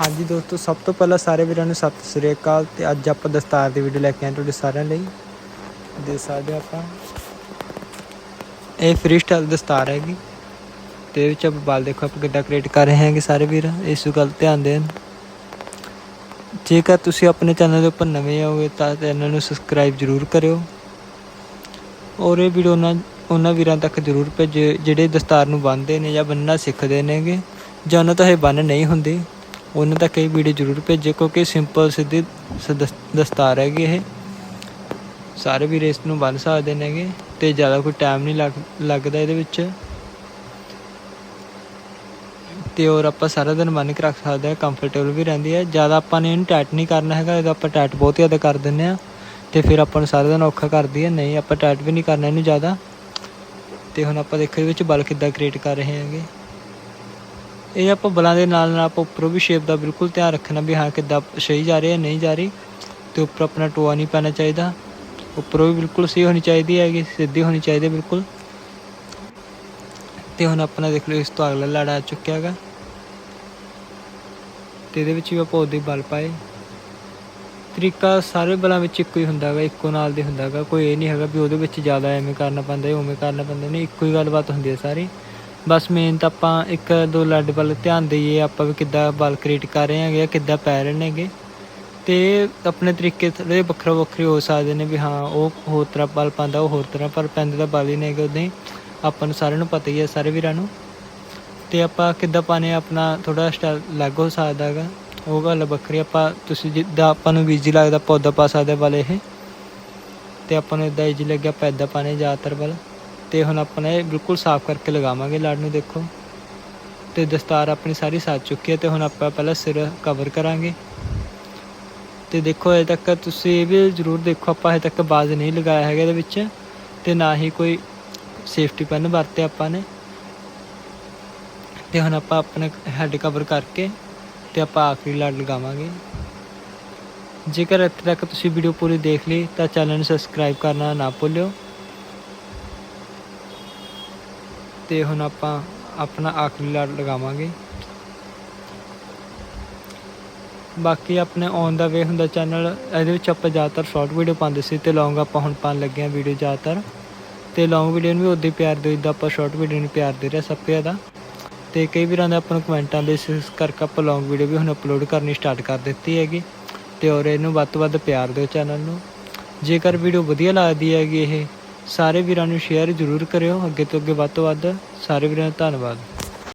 ਹਾਂਜੀ ਦੋਸਤੋ, ਸਭ ਤੋਂ ਪਹਿਲਾਂ ਸਾਰੇ ਵੀਰਾਂ ਨੂੰ ਸਤਿ ਸ੍ਰੀ ਅਕਾਲ ਤੇ ਅੱਜ ਆਪਾਂ ਦਸਤਾਰ ਦੀ ਵੀਡੀਓ ਲੈ ਕੇ ਆਏ ਤੁਹਾਡੇ ਸਾਰਿਆਂ ਲਈ। ਦੇ ਸਕਦੇ ਆਪਾਂ। ਇਹ ਫ੍ਰੀ ਸਟਾਈਲ ਦਸਤਾਰ ਹੈਗੀ। ਤੇ ਇਹ ਵਿੱਚ ਆਪਾਂ ਬਾਲ ਦੇਖੋ ਆਪਾਂ ਕਿੱਦਾਂ ਕ੍ਰੀਏਟ ਕਰ ਰਹੇ ਹਾਂਗੇ ਸਾਰੇ ਵੀਰ। ਇਸ ਗੱਲ ਧਿਆਨ ਦੇਣ। ਜੇਕਰ ਤੁਸੀਂ ਆਪਣੇ ਚੈਨਲ ਦੇ ਉੱਪਰ ਨਵੇਂ ਆਓਗੇ ਤਾਂ ਚੈਨਲ ਨੂੰ ਸਬਸਕ੍ਰਾਈਬ ਜ਼ਰੂਰ ਕਰਿਓ। ਔਰ ਇਹ ਵੀਡੀਓ ਉਹਨਾਂ ਉਹਨਾਂ ਵੀਰਾਂ ਤੱਕ ਜ਼ਰੂਰ ਭੇਜਿਓ, ਜਿਹੜੇ ਦਸਤਾਰ ਨੂੰ ਬੰਨਦੇ ਨੇ ਜਾਂ ਬੰਨਣਾ ਸਿੱਖਦੇ ਨੇਗੇ ਜਾਂ ਉਹਨਾਂ ਤੋਂ ਇਹ ਬੰਨ ਨਹੀਂ ਹੁੰਦੀ। ਉਹਨਾਂ ਤੱਕ ਇਹ ਵੀਡੀਓ ਜ਼ਰੂਰ ਭੇਜੇ ਕਿਉਂਕਿ ਸਿੰਪਲ ਸਿੱਧੀ ਦਸਤਾਰ ਹੈਗੀ ਇਹ। ਸਾਰੇ ਵੀਰ ਇਸ ਨੂੰ ਬੰਨ ਸਕਦੇ ਨੇਗੇ ਤੇ ਜ਼ਿਆਦਾ ਕੋਈ ਟਾਈਮ ਨਹੀਂ ਲੱਗ ਲੱਗਦਾ ਇਹਦੇ ਵਿੱਚ। ਤੇ ਔਰ ਆਪਾਂ ਸਾਰਾ ਦਿਨ ਬੰਨ ਕੇ ਰੱਖ ਸਕਦੇ ਹਾਂ ਕੰਫਰਟੇਬਲ ਵੀ ਰਹਿੰਦੀ ਹੈ। ਜ਼ਿਆਦਾ ਆਪਾਂ ਨੇ ਇਹਨੂੰ ਟਾਈਟ ਨਹੀਂ ਕਰਨਾ ਹੈਗਾ, ਇਹਦਾ ਆਪਾਂ ਟਾਈਟ ਬਹੁਤ ਜ਼ਿਆਦਾ ਕਰ ਦਿੰਦੇ ਆ ਤੇ ਫਿਰ ਆਪਾਂ ਨੂੰ ਸਾਰਾ ਦਿਨ ਔਖਾ ਕਰਦੀ ਹੈ, ਨਹੀਂ ਆਪਾਂ ਟਾਈਟ ਵੀ ਨਹੀਂ ਕਰਨਾ ਇਹਨੂੰ ਜ਼ਿਆਦਾ। ਤੇ ਹੁਣ ਆਪਾਂ ਦੇਖੋ ਇਹਦੇ ਵਿੱਚ ਬਲ ਕਿੱਦਾਂ ਕ੍ਰੀਏਟ ਕਰ ਰਹੇ ਹਾਂਗੇ। ਇਹ ਆਪਾਂ ਬਲਾਂ ਦੇ ਨਾਲ ਨਾਲ ਆਪਾਂ ਉੱਪਰੋਂ ਵੀ ਸ਼ੇਪ ਦਾ ਬਿਲਕੁਲ ਧਿਆਨ ਰੱਖਣਾ ਵੀ ਹਾਂ ਕਿੱਦਾਂ ਸਹੀ ਜਾ ਰਹੀ ਹੈ ਨਹੀਂ ਜਾ ਰਹੀ। ਤੇ ਉੱਪਰ ਆਪਣਾ ਟੋਆ ਨਹੀਂ ਪੈਣਾ ਚਾਹੀਦਾ। ਉੱਪਰੋਂ ਵੀ ਬਿਲਕੁਲ ਸਹੀ ਹੋਣੀ ਚਾਹੀਦੀ ਹੈਗੀ, ਸਿੱਧੀ ਹੋਣੀ ਚਾਹੀਦੀ ਬਿਲਕੁਲ। ਤੇ ਹੁਣ ਆਪਣਾ ਦੇਖ ਲਓ ਇਸ ਤੋਂ ਅਗਲਾ ਲੜ ਆ ਚੁੱਕਿਆ ਹੈਗਾ। ਤੇ ਇਹਦੇ ਵਿੱਚ ਵੀ ਆਪਾਂ ਉਹਦੇ ਬਲ ਪਾਏ। ਤਰੀਕਾ ਸਾਰੇ ਬਲਾਂ ਵਿੱਚ ਇੱਕੋ ਹੀ ਹੁੰਦਾ ਹੈਗਾ, ਇੱਕੋ ਨਾਲ ਦੇ ਹੁੰਦਾ ਹੈਗਾ। ਕੋਈ ਇਹ ਨਹੀਂ ਹੈਗਾ ਵੀ ਉਹਦੇ ਵਿੱਚ ਜ਼ਿਆਦਾ ਐਵੇਂ ਕਰਨਾ ਪੈਂਦਾ ਹੈ ਉਵੇਂ ਕਰਨਾ ਪੈਂਦਾ। ਨਹੀਂ, ਇੱਕੋ ਹੀ ਗੱਲਬਾਤ ਹੁੰਦੀ ਹੈ ਸਾਰੀ। ਬਸ ਮੇਨ ਤਾਂ ਆਪਾਂ ਇੱਕ ਦੋ ਲੱਡ ਵੱਲ ਧਿਆਨ ਦਈਏ, ਆਪਾਂ ਵੀ ਕਿੱਦਾਂ ਬਲ ਕ੍ਰੀਏਟ ਕਰ ਰਹੇ ਹੈਗੇ ਕਿੱਦਾਂ ਪੈ ਰਹੇ ਨੇਗੇ। ਤੇ ਆਪਣੇ ਤਰੀਕੇ ਥੋੜ੍ਹੇ ਵੱਖਰੋ ਵੱਖਰੇ ਹੋ ਸਕਦੇ ਨੇ ਵੀ ਹਾਂ, ਉਹ ਹੋਰ ਤਰ੍ਹਾਂ ਬਲ ਪਾਉਂਦਾ, ਉਹ ਹੋਰ ਤਰ੍ਹਾਂ ਪਰ ਪੈਂਦੇ ਦਾ ਬਲ ਹੀ ਨੇਗੇ ਉਦਾਂ ਹੀ ਆਪਾਂ ਨੂੰ ਸਾਰਿਆਂ ਨੂੰ ਪਤਾ ਹੀ ਹੈ ਸਾਰੇ ਵੀਰਾਂ ਨੂੰ। ਤੇ ਆਪਾਂ ਕਿੱਦਾਂ ਪਾਣੇ ਆਪਣਾ ਥੋੜਾ ਸਟਾਈਲ ਅਲੱਗ ਹੋ ਸਕਦਾ ਹੈਗਾ। ਉਹ ਗੱਲ ਵੱਖਰੀ ਆਪਾਂ ਤੁਸੀਂ ਜਿੱਦਾਂ ਆਪਾਂ ਨੂੰ ਵੀਜ਼ੀ ਲੱਗਦਾ, ਪੌਦਾ ਪਾ ਸਕਦੇ ਵਾਲੇ ਇਹ। ਤੇ ਆਪਾਂ ਨੂੰ ਇਦਾਂ ਈਜ਼ੀ ਲੱਗਿਆ ਪੈਦਾ ਇੱਦਾਂ ਪਾਣੇ ਜ਼ਿਆਦਾਤਰ ਵੱਲ। ਤੇ ਹੁਣ ਆਪਾਂ ਨੇ ਇਹ ਬਿਲਕੁਲ ਸਾਫ਼ ਕਰਕੇ ਲਗਾਵਾਂਗੇ ਲੜ ਨੂੰ ਦੇਖੋ। ਤੇ ਦਸਤਾਰ ਆਪਣੀ ਸਾਰੀ ਸੱਜ ਚੁੱਕੀ ਹੈ ਤੇ ਹੁਣ ਆਪਾਂ ਪਹਿਲਾਂ ਸਿਰ ਕਵਰ ਕਰਾਂਗੇ। ਤੇ ਦੇਖੋ ਅਜੇ ਤੱਕ ਤੁਸੀਂ ਇਹ ਵੀ ਜ਼ਰੂਰ ਦੇਖੋ, ਆਪਾਂ ਅਜੇ ਤੱਕ ਬਾਜ਼ ਨਹੀਂ ਲਗਾਇਆ ਹੈਗਾ ਇਹਦੇ ਵਿੱਚ ਤੇ ਨਾ ਹੀ ਕੋਈ ਸੇਫਟੀ ਪੈਨ ਵਰਤੇ ਆਪਾਂ ਨੇ। ਤੇ ਹੁਣ ਆਪਾਂ ਆਪਣਾ ਹੈੱਡ ਕਵਰ ਕਰਕੇ ਤੇ ਆਪਾਂ ਆਖਰੀ ਲੜ ਲਗਾਵਾਂਗੇ। ਜੇਕਰ ਇੱਥੇ ਤੱਕ ਤੁਸੀਂ ਵੀਡੀਓ ਪੂਰੀ ਦੇਖ ਲਈ ਤਾਂ ਚੈਨਲ ਨੂੰ ਸਬਸਕ੍ਰਾਈਬ ਕਰਨਾ ਨਾ ਭੁੱਲਿਓ। ਤੇ ਹੁਣ ਆਪਾਂ ਆਪਣਾ ਆਖਰੀ ਲੜ ਲਗਾਵਾਂਗੇ। ਬਾਕੀ ਆਪਣੇ ਔਨ ਦਾ ਵੇ ਹੁੰਦਾ ਚੈਨਲ ਇਹਦੇ ਵਿੱਚ ਆਪਾਂ ਜ਼ਿਆਦਾਤਰ ਸ਼ਾਰਟ ਵੀਡੀਓ ਪਾਉਂਦੇ ਸੀ ਤੇ ਲੌਂਗ ਆਪਾਂ ਹੁਣ ਪਾਉਣ ਲੱਗੇ ਹਾਂ ਵੀਡੀਓ ਜ਼ਿਆਦਾਤਰ। ਤੇ ਲੌਂਗ ਵੀਡੀਓ ਨੂੰ ਵੀ ਉਦਾਂ ਹੀ ਪਿਆਰ ਦਿਓ ਜਿੱਦਾਂ ਆਪਾਂ ਸ਼ਾਰਟ ਵੀਡੀਓ ਨੂੰ ਪਿਆਰ ਦੇ ਰਹੇ ਸਭ ਤੋਂ ਜ਼ਿਆਦਾ। ਤੇ ਕਈ ਵੀਰਾਂ ਦੇ ਆਪਾਂ ਨੂੰ ਕਮੈਂਟਾਂ ਦੇ ਇਸ ਕਰਕੇ ਆਪਾਂ ਲੌਂਗ ਵੀਡੀਓ ਵੀ ਹੁਣ ਅਪਲੋਡ ਕਰਨੀ ਸਟਾਰਟ ਕਰ ਦਿੱਤੀ ਹੈਗੀ। ਤੇ ਔਰ ਇਹਨੂੰ ਵੱਧ ਤੋਂ ਵੱਧ ਪਿਆਰ ਦਿਓ ਚੈਨਲ ਨੂੰ। ਜੇਕਰ ਵੀਡੀਓ ਵਧੀਆ ਲੱਗਦੀ ਹੈਗੀ ਇਹ ਸਾਰੇ ਵੀਰਾਂ ਨੂੰ ਸ਼ੇਅਰ ਜ਼ਰੂਰ ਕਰਿਓ। ਅੱਗੇ ਤੋਂ ਅੱਗੇ ਵੱਧ ਤੋਂ ਵੱਧ ਸਾਰੇ ਵੀਰਾਂ ਦਾ ਧੰਨਵਾਦ।